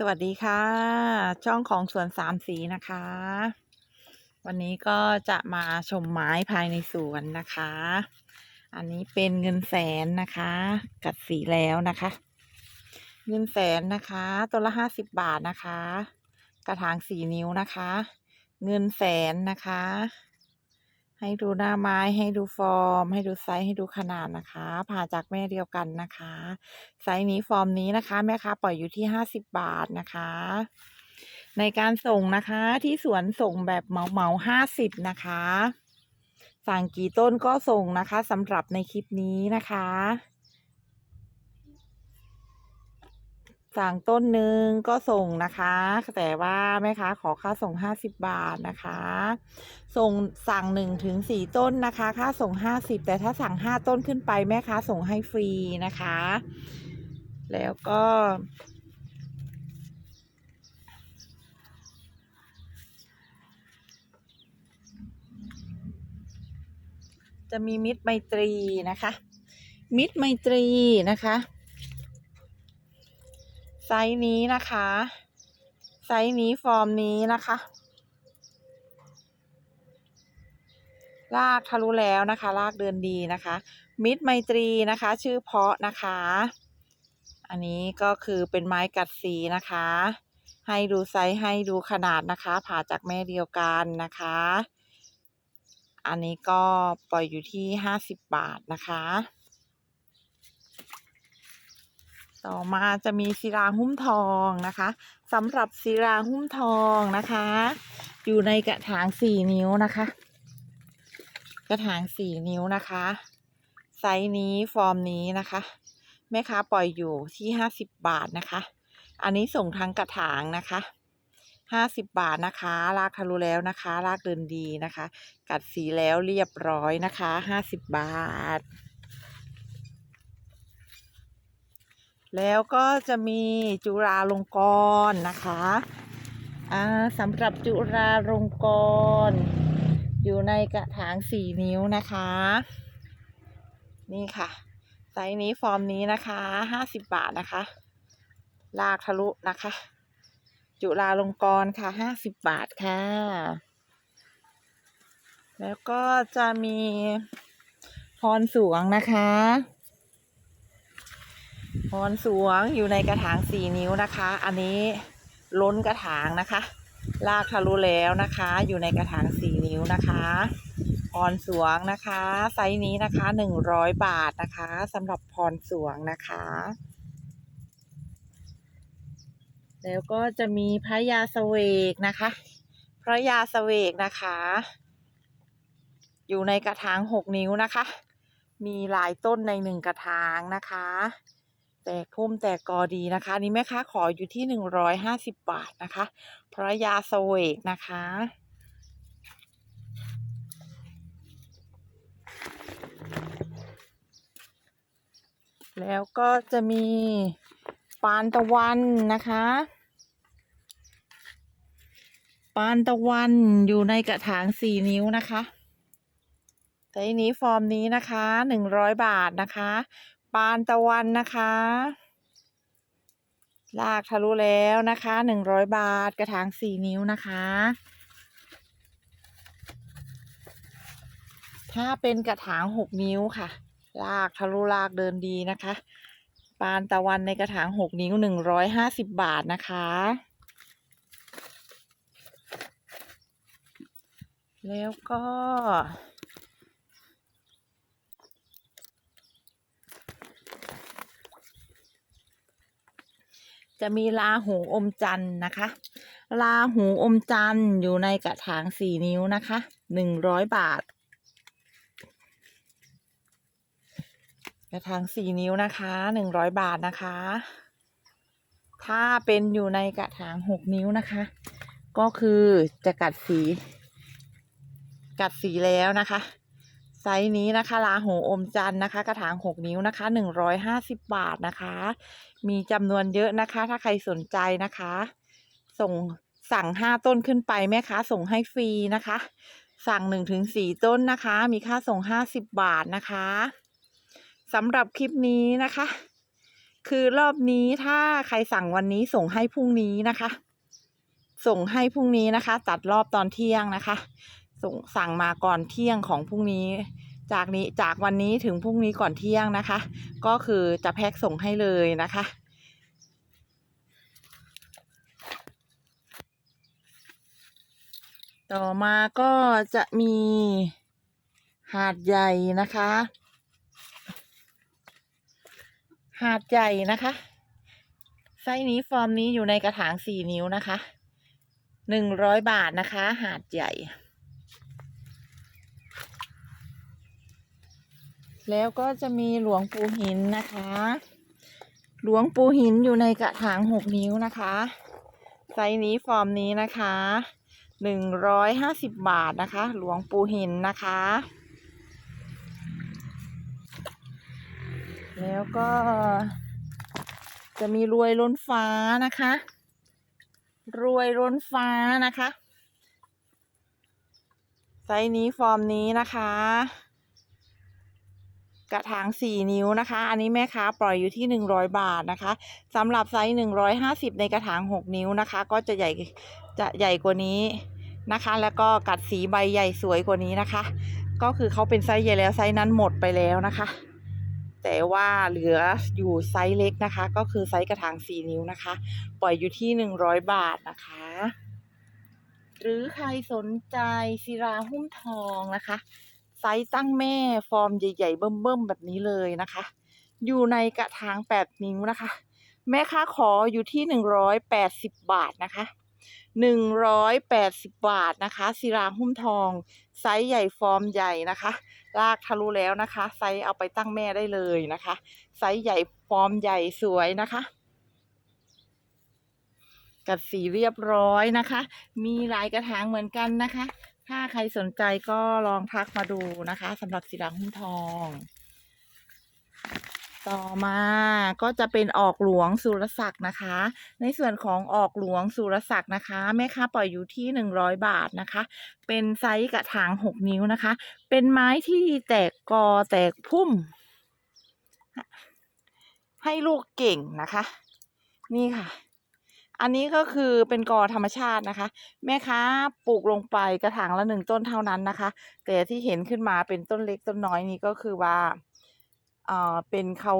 สวัสดีค่ะ ช่องของสวนสามสีนะคะ วันนี้ก็จะมาชมไม้ภายในสวนนะคะ อันนี้เป็นเงินแสนนะคะ กัดสีแล้วนะคะ เงินแสนนะคะ ตัวละห้าสิบบาทนะคะ กระถางสี่นิ้วนะคะ เงินแสนนะคะ ให้ดูหน้าไม้ให้ดูฟอร์ม ให้ดูไซส์ให้ดูขนาดนะคะ ผ่าจากแม่เดียวกันนะคะ ไซส์นี้ฟอร์มนี้นะคะแม่ค้าปล่อยอยู่ที่ห้าสิบบาทนะคะ ในการส่งนะคะที่สวนส่งแบบเหมาเหมาห้าสิบนะคะสั่งกี่ต้นก็ส่งนะคะสำหรับในคลิปนี้นะคะ สั่งต้นหนึ่งก็ส่งนะคะ แต่ว่าแม่ค้าขอค่าส่งห้าสิบบาทนะคะ ส่งสั่งหนึ่งถึงสี่ต้นนะคะ ค่าส่งห้าสิบแต่ถ้าสั่งห้าต้นขึ้นไปแม่ค้าส่งให้ฟรีนะคะ แล้วก็จะมีมิตรไมตรีนะคะ มิตรไมตรีนะคะ ไซส์นี้นะคะ ไซส์นี้ฟอร์มนี้นะคะลากทะลุแล้วนะคะลากเดินดีนะคะ มิตรไมตรีนะคะ ชื่อเพาะนะคะ อันนี้ก็คือเป็นไม้กัดสีนะคะ ให้ดูไซส์ให้ดูขนาดนะคะ ผ่าจากแม่เดียวกันนะคะ อันนี้ก็ปล่อยอยู่ที่ห้าสิบบาทนะคะ ต่อมาจะมีศิลาหุ้มทองนะคะสำหรับศิลาหุ้มทองนะคะ อยู่ในกระถางสี่นิ้วนะคะ กระถางสี่นิ้วนะคะ ไซส์นี้ฟอร์มนี้นะคะแม่ค้าปล่อยอยู่ที่ห้าสิบบาทนะคะ อันนี้ส่งทั้งกระถางนะคะห้าสิบบาทนะคะลากทะลุแล้วนะคะลากเดินดีนะคะ กัดสีแล้วเรียบร้อยนะคะห้าสิบบาท แล้วก็จะมีจุฬาลงกรณ์นะคะอ่าสำหรับจุฬาลงกรณ์อยู่ในกระถางสี่นิ้วนะคะ นี่ค่ะ ไซส์นี้ฟอร์มนี้นะคะห้าสิบบาทนะคะ ลากทะลุนะคะ จุฬาลงกรณ์ค่ะห้าสิบบาทค่ะ แล้วก็จะมีพรสวงนะคะ พรสวงอยู่ในกระถางสี่นิ้วนะคะ อันนี้ล้นกระถางนะคะ ลากทะลุแล้วนะคะ อยู่ในกระถางสี่นิ้วนะคะพรสวงนะคะ ไซส์นี้นะคะหนึ่งร้อยบาทนะคะสำหรับพรสวงนะคะ แล้วก็จะมีพระยาเสวกนะคะพระยาเสวกนะคะ อยู่ในกระถางหกนิ้วนะคะ มีหลายต้นในหนึ่งกระถางนะคะ แตกพุ่มแตกกอดีนะคะนนี้แม่ค้าขออยู่ที่หนึ่งร้อยห้าสิบบาทนะคะ พระยาเสวกนะคะ แล้วก็จะมีปานตะวันนะคะ ปานตะวันอยู่ในกระถางสี่นิ้วนะคะไซส์นี้ฟอร์มนี้นะคะหนึ่งร้อยบาทนะคะ ปานตะวันนะคะ ลากทะลุแล้วนะคะหนึ่งร้อยบาทกระถางสี่นิ้วนะคะ ถ้าเป็นกระถางหกนิ้วค่ะ ลากทะลุลากเดินดีนะคะ ปานตะวันในกระถางหกนิ้วหนึ่งร้อยห้าสิบบาทนะคะแล้วก็ จะมีลาหูอมจันทร์นะคะ ลาหูอมจันทร์อยู่ในกระถางสี่นิ้วนะคะหนึ่งร้อยบาท กระถางสี่นิ้วนะคะหนึ่งร้อยบาทนะคะ ถ้าเป็นอยู่ในกระถางหกนิ้วนะคะ ก็คือจะกัดสี กัดสีแล้วนะคะ ไซส์นี้นะคะลาหูอมจันนะคะ กระถางหกนิ้วนะคะหนึ่งร้อยห้าสิบบาทนะคะ มีจำนวนเยอะนะคะ ถ้าใครสนใจนะคะ ส่งสั่งห้าต้นขึ้นไปแม่ค้าส่งให้ฟรีนะคะ สั่งหนึ่งถึงสี่ต้นนะคะ มีค่าส่งห้าสิบบาทนะคะสำหรับคลิปนี้นะคะ คือรอบนี้ถ้าใครสั่งวันนี้ส่งให้พรุ่งนี้นะคะ ส่งให้พรุ่งนี้นะคะ ตัดรอบตอนเที่ยงนะคะ ส่งสั่งมาก่อนเที่ยงของพรุ่งนี้ จากนี้จากวันนี้ถึงพรุ่งนี้ก่อนเที่ยงนะคะ ก็คือจะแพ็คส่งให้เลยนะคะต่อมาก็จะมีหาดใหญ่นะคะ หาดใหญ่นะคะไซส์นี้ฟอร์มนี้อยู่ในกระถางสี่นิ้วนะคะหนึ่งร้อยบาทนะคะ หาดใหญ่ แล้วก็จะมีหลวงปู่หินนะคะ หลวงปู่หินอยู่ในกระถางหกนิ้วนะคะ ไซส์นี้ฟอร์มนี้นะคะหนึ่งร้อยห้าสิบบาทนะคะ หลวงปู่หินนะคะ แล้วก็จะมีรวยล้นฟ้านะคะ รวยล้นฟ้านะคะ ไซส์นี้ฟอร์มนี้นะคะ กระถางสี่นิ้วนะคะ อันนี้แม่ค้าปล่อยอยู่ที่หนึ่งร้อยบาทนะคะสำหรับไซส์หนึ่งร้อยห้าสิบในกระถางหกนิ้วนะคะ ก็จะใหญ่จะใหญ่กว่านี้นะคะ แล้วก็กัดสีใบใหญ่สวยกว่านี้นะคะ ก็คือเขาเป็นไซส์ใหญ่แล้วไซส์นั้นหมดไปแล้วนะคะ แต่ว่าเหลืออยู่ไซส์เล็กนะคะ ก็คือไซส์กระถางสี่นิ้วนะคะ ปล่อยอยู่ที่หนึ่งร้อยบาทนะคะ หรือใครสนใจศิราหุ้มทองนะคะ ส์ตั้งแม่ฟอร์มใหญ่ๆ เบิ่มๆ แบบนี้เลยนะคะ อยู่ในกระถางแปดนิ้วนะคะ แม่ค้าขออยู่ที่หนึ่งร้อยแปดสิบบาทนะคะหนึ่งร้อยแปดสิบบาทนะคะศิราหุ้มทอง ไซส์ใหญ่ฟอร์มใหญ่นะคะ ลากทะลุแล้วนะคะ ไซส์เอาไปตั้งแม่ได้เลยนะคะ ไซส์ใหญ่ฟอร์มใหญ่สวยนะคะกัดสีเรียบร้อยนะคะ มีหลายกระถางเหมือนกันนะคะ ถ้าใครสนใจก็ลองทักมาดูนะคะสำหรับสีดาหุ้มทอง ต่อมาก็จะเป็นออกหลวงสุรศักดิ์นะคะ ในส่วนของออกหลวงสุรศักดิ์นะคะแม่ค้าปล่อยอยู่ที่หนึ่งร้อยบาทนะคะ เป็นไซส์กระถางหกนิ้วนะคะ เป็นไม้ที่แตกกอแตกพุ่ม ให้ลูกเก่งนะคะ นี่ค่ะ อันนี้ก็คือเป็นกอธรรมชาตินะคะ แม่ค้าปลูกลงไปกระถางละหนึ่งต้นเท่านั้นนะคะ แต่ที่เห็นขึ้นมาเป็นต้นเล็กต้นน้อยนี่ก็คือว่าเอ่อเป็นเขา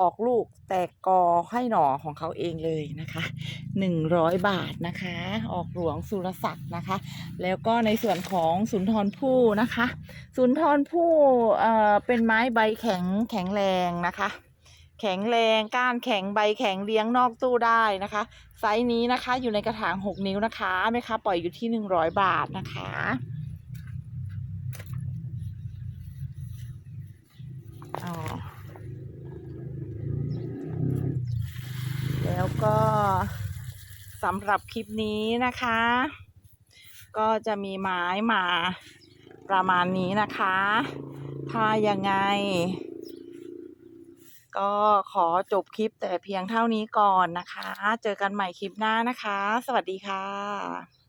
ออกลูกแตกกอให้หน่อของเขาเองเลยนะคะหนึ่งร้อยบาทนะคะ ออกหลวงสุรศักดิ์นะคะ แล้วก็ในส่วนของสุนทรภู่นะคะ สุนทรภู่เอ่อเป็นไม้ใบแข็งแข็งแรงนะคะ แข็งแรงก้านแข็งใบแข็งเลี้ยงนอกตู้ได้นะคะ ไซส์นี้นะคะอยู่ในกระถางหกนิ้วนะคะแม่ค้าปล่อยอยู่ที่หนึ่งร้อยบาทนะคะ แล้วก็สำหรับคลิปนี้นะคะ ก็จะมีไม้มาประมาณนี้นะคะ ถ้ายังไง ก็ขอจบคลิปแต่เพียงเท่านี้ก่อนนะคะ เจอกันใหม่คลิปหน้านะคะ สวัสดีค่ะ